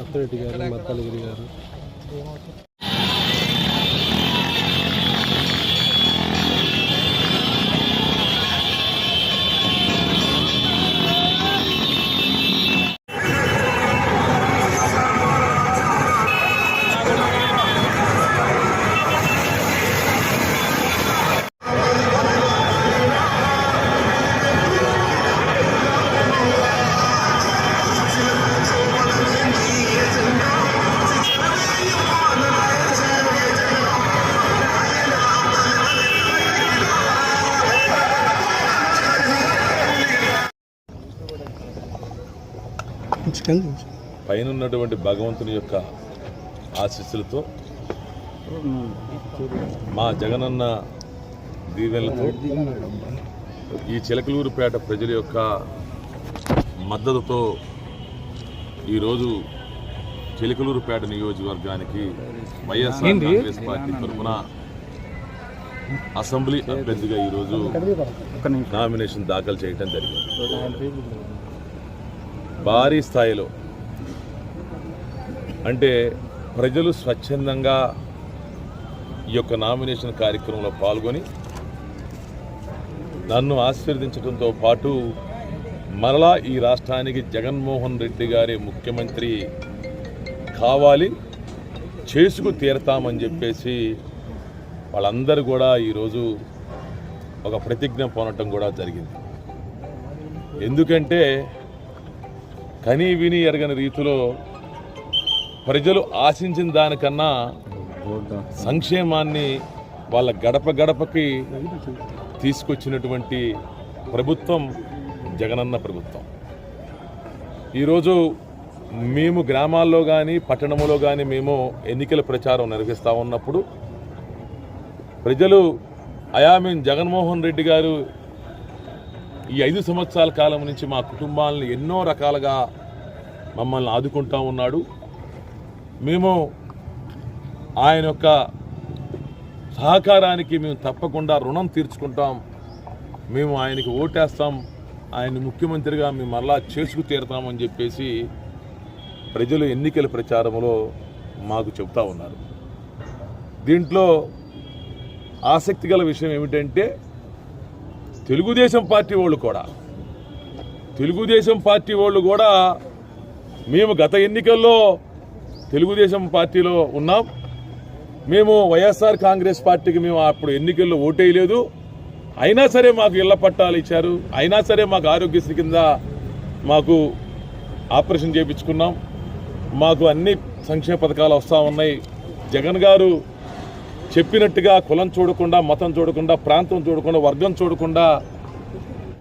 అత్తిరెడ్డి గారు మత్తలగిరి గారు పైన ఉన్నటువంటి భగవంతుని యొక్క ఆశీస్సులతో మా జగనన్న దీవెనలతో ఈ చిలకలూరుపేట ప్రజల యొక్క మద్దతుతో ఈరోజు చిలకలూరుపేట నియోజకవర్గానికి వైఎస్ఆర్ కాంగ్రెస్ పార్టీ తరఫున అసెంబ్లీ అభ్యర్థిగా ఈరోజు నామినేషన్ దాఖలు చేయడం జరిగింది. భారీ స్థాయిలో. అంటే ప్రజలు స్వచ్ఛందంగా ఈ యొక్క నామినేషన్ కార్యక్రమంలో పాల్గొని నన్ను ఆశీర్వదించడంతో పాటు మరలా ఈ రాష్ట్రానికి జగన్మోహన్ రెడ్డి గారి ముఖ్యమంత్రి కావాలి చేసుకు తీరతామని చెప్పేసి వాళ్ళందరూ కూడా ఈరోజు ఒక ప్రతిజ్ఞ పోనటం కూడా జరిగింది. ఎందుకంటే కని విని ఎరగని రీతిలో ప్రజలు ఆశించిన దానికన్నా సంక్షేమాన్ని వాళ్ళ గడప గడపకి తీసుకొచ్చినటువంటి ప్రభుత్వం జగనన్న ప్రభుత్వం. ఈరోజు మేము గ్రామాల్లో కానీ పట్టణంలో కానీ మేము ఎన్నికల ప్రచారం నిర్వహిస్తూ ఉన్నప్పుడు ప్రజలు అయా మేము జగన్మోహన్ రెడ్డి గారు ఈ ఐదు సంవత్సరాల కాలం నుంచి మా కుటుంబాలను ఎన్నో రకాలుగా మమ్మల్ని ఆదుకుంటా ఉన్నాడు. మేము ఆయన యొక్క సహకారానికి మేము తప్పకుండా రుణం తీర్చుకుంటాం. మేము ఆయనకి ఓటేస్తాం. ఆయన ముఖ్యమంత్రిగా మేము మరలా చేసుకు తీరుతామని చెప్పేసి ప్రజలు ఎన్నికల ప్రచారంలో మాకు చెప్తా ఉన్నారు. దీంట్లో ఆసక్తి గల విషయం ఏమిటంటే తెలుగుదేశం పార్టీ వాళ్ళు కూడా. తెలుగుదేశం పార్టీ వాళ్ళు కూడా మేము గత ఎన్నికల్లో తెలుగుదేశం పార్టీలో ఉన్నాం. మేము వైఎస్ఆర్ కాంగ్రెస్ పార్టీకి మేము అప్పుడు ఎన్నికల్లో ఓటేయలేదు. అయినా సరే మాకు ఇళ్ళ పట్టాలు ఇచ్చారు. అయినా సరే మాకు ఆరోగ్యశ్రీ కింద మాకు ఆపరేషన్ చేయించుకున్నాం. మాకు అన్ని సంక్షేమ పథకాలు వస్తూ ఉన్నాయి. జగన్ గారు చెప్పినట్టుగా కులం చూడకుండా మతం చూడకుండా ప్రాంతం చూడకుండా వర్గం చూడకుండా